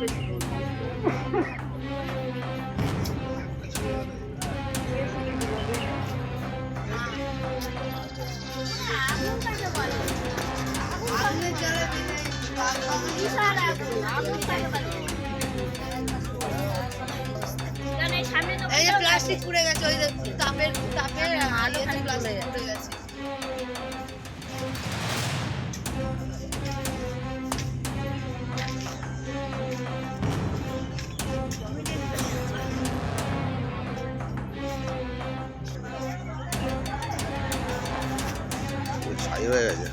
এই যে প্লাস্টিক পুড়ে গেছে ওই যে তাপের তাপের আলোখানে প্লাস্টিক পুড়ে গেছে। হয়ে গেছে।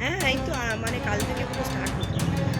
হ্যাঁ এই তো মানে কাল থেকে পুরো স্টার্ট হতো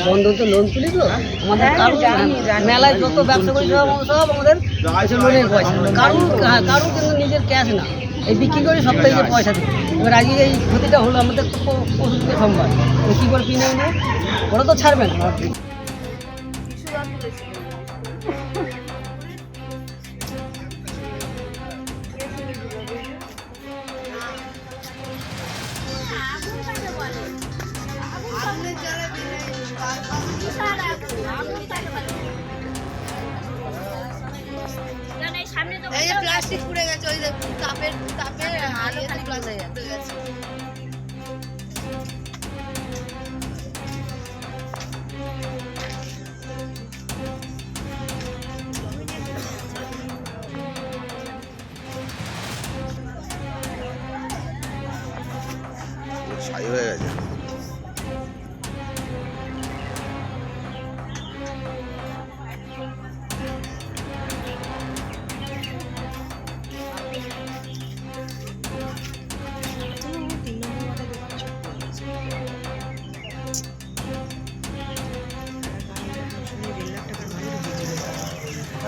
লোন তো আমাদের মেলায় যত ব্যবসা করি সব আমাদের লোনের পয়সা কিন্তু নিজের ক্যাশ না এই বিক্রি করে সপ্তাহে যে পয়সা দিই আজকে এই ক্ষতিটা হলো আমাদের সম্ভব কী করে কিনে ওরা তো ছাড়বে না। প্লাস্টিক পুড়ে গেছে ওই যে তাপের তাপের আলোখানে প্লাস্টিক পুড়ে গেছে। ছাই হয়ে গেছে।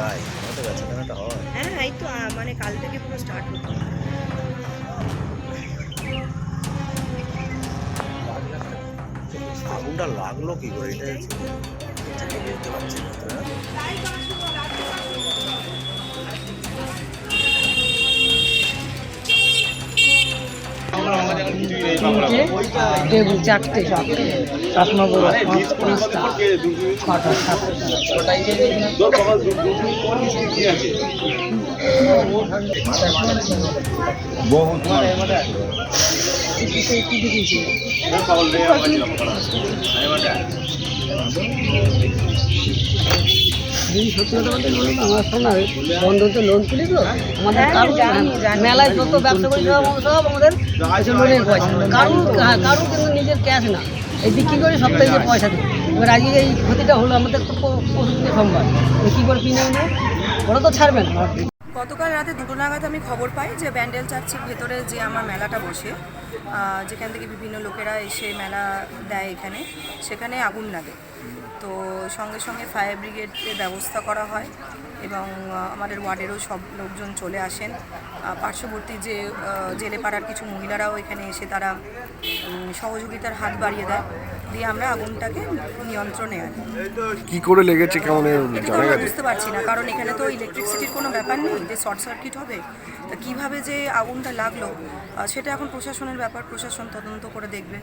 তাই আমাদের বেচা কেনাটা হয়? হ্যাঁ এই তো মানে কাল থেকে পুরো স্টার্ট হতো আগুনটা লাগল কি করে? এটাই বুঝতে পারছি না টেবিল চারটে। চশমা বড় পাঁচটা ছটা সাতটা দেখেছি দিদি সত্যি কথা বলতে গেলে আমার শোনার বন্ধুত্ব লোন তুলি তো আমাদের মেলায় যত ব্যবসা করি সব আমাদের লোনের পয়সা। কারুর কারুর কিন্তু নিজের ক্যাশ না। এই বিক্রি করে সপ্তাহে পয়সা দিই এবার আজকে এই ক্ষতিটা হলো আমাদের তো সম্ভব তো কী করে কিনে এনে ওরা তো ছাড়বে না। গতকাল রাতে দুটো নাগাদ আমি খবর পাই যে ব্যান্ডেল চার্চের ভেতরে যে আমার মেলাটা বসে যেখান থেকে বিভিন্ন লোকেরা এসে মেলা দেয় এখানে সেখানে আগুন লাগে। তো সঙ্গে সঙ্গে ফায়ার ব্রিগেডের ব্যবস্থা করা হয় এবং আমাদের ওয়ার্ডেরও সব লোকজন চলে আসেন। পার্শ্ববর্তী যে জেলে পাড়ার কিছু মহিলারাও এখানে এসে তারা সহযোগিতার হাত বাড়িয়ে দেয়। দিয়ে আমরা আগুনটাকে নিয়ন্ত্রণে আনি। কি করে লেগেছে কেমন জানা গেছে? বুঝতে পারছি না কারণ এখানে তো ইলেকট্রিসিটির কোনো ব্যাপার নেই যে শর্ট সার্কিট হবে। তা কীভাবে যে আগুনটা লাগল সেটা এখন প্রশাসনের ব্যাপার প্রশাসন তদন্ত করে দেখবে।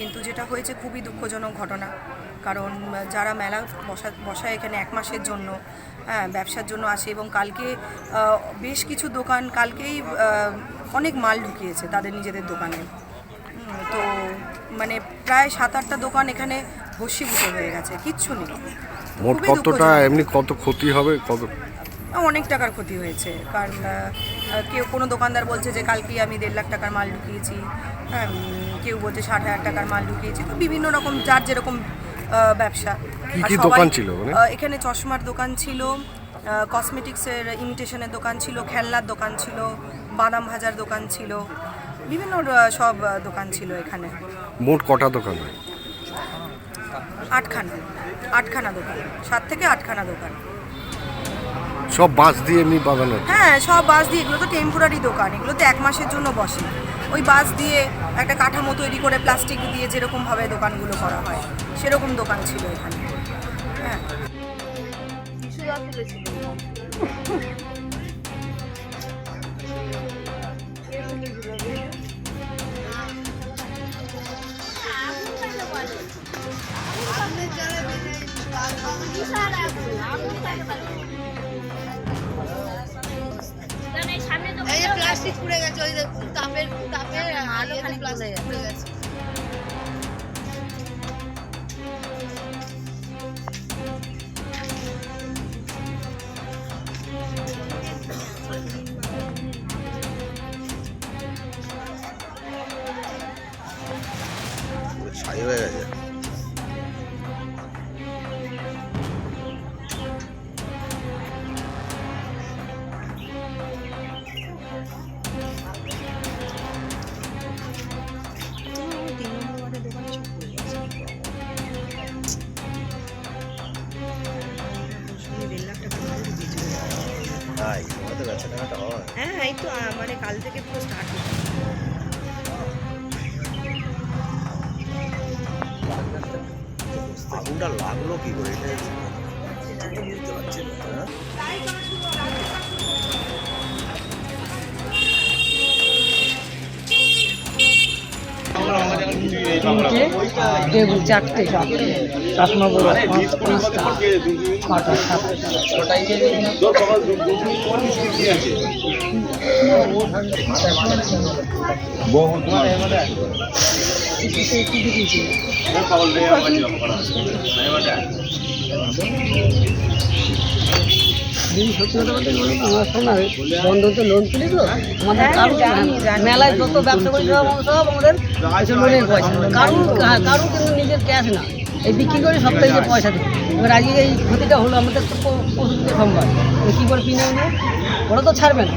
কিন্তু যেটা হয়েছে খুবই দুঃখজনক ঘটনা। কারণ যারা মেলা বসা বসায় এখানে এক মাসের জন্য হ্যাঁ ব্যবসার জন্য আসে এবং কালকে বেশ কিছু দোকান কালকেই অনেক মাল ঢুকিয়েছে তাদের নিজেদের দোকানে। তো মানে প্রায় সাত আটটা দোকান এখানে ভস্মীভূত হয়ে গেছে কিচ্ছু নেই। মোট কতটা? এমনি কত ক্ষতি হবে? কত অনেক টাকার ক্ষতি হয়েছে কারণ কেউ কোনো দোকানদার বলছে যে কালকে আমি দেড় লাখ টাকার মাল ঢুকিয়েছি হ্যাঁ কেউ বলছে ষাট হাজার টাকার মাল ঢুকিয়েছি তো বিভিন্ন রকম যার যেরকম ব্যবসা। দোকান ছিল এখানে চশমার দোকান ছিল কসমেটিক্সের ইমিটেশনের দোকান ছিল খেলনার দোকান ছিল বাদাম ভাজার দোকান ছিল বিভিন্ন সব দোকান ছিল এখানে। মোট কটা দোকান আটখানা আটখানা দোকান সাত থেকে আটখানা দোকান। সব বাস দিয়ে এমনি পাবেন হ্যাঁ সব বাস দিয়ে, এগুলো তো টেম্পোরারি দোকান, এগুলো তো এক মাসের জন্য বসে। ওই বাস দিয়ে একটা কাঠামো তৈরি করে প্লাস্টিক দিয়ে যেরকমভাবে দোকানগুলো করা হয়, সেরকম দোকান ছিল এখানে। হ্যাঁ। প্লাস্টিক পুড়ে গেছে ওই যে তাপের তাপের আলো খালি প্লাস্টিক পুড়ে গেছে। ছাই হয়ে গেছে। হ্যাঁ এই তো মানে কাল থেকে পুরো স্টার্ট আগুনটা লাগল কি করে এটা এটা বুঝতে পারছি না হ্যাঁ? তিনটে টেবিল চারটে চশমা বড় পাঁচটা ছটা সাতটা বন্ধন তো লোন তো আমাদের মেলায় কিন্তু নিজের ক্যাশ না। এই বিক্রি করে সব থেকে পয়সা এবার এই ক্ষতিটা হলো আমাদের তো সম্ভব। কী করে কিনে ওরা তো ছাড়বে না।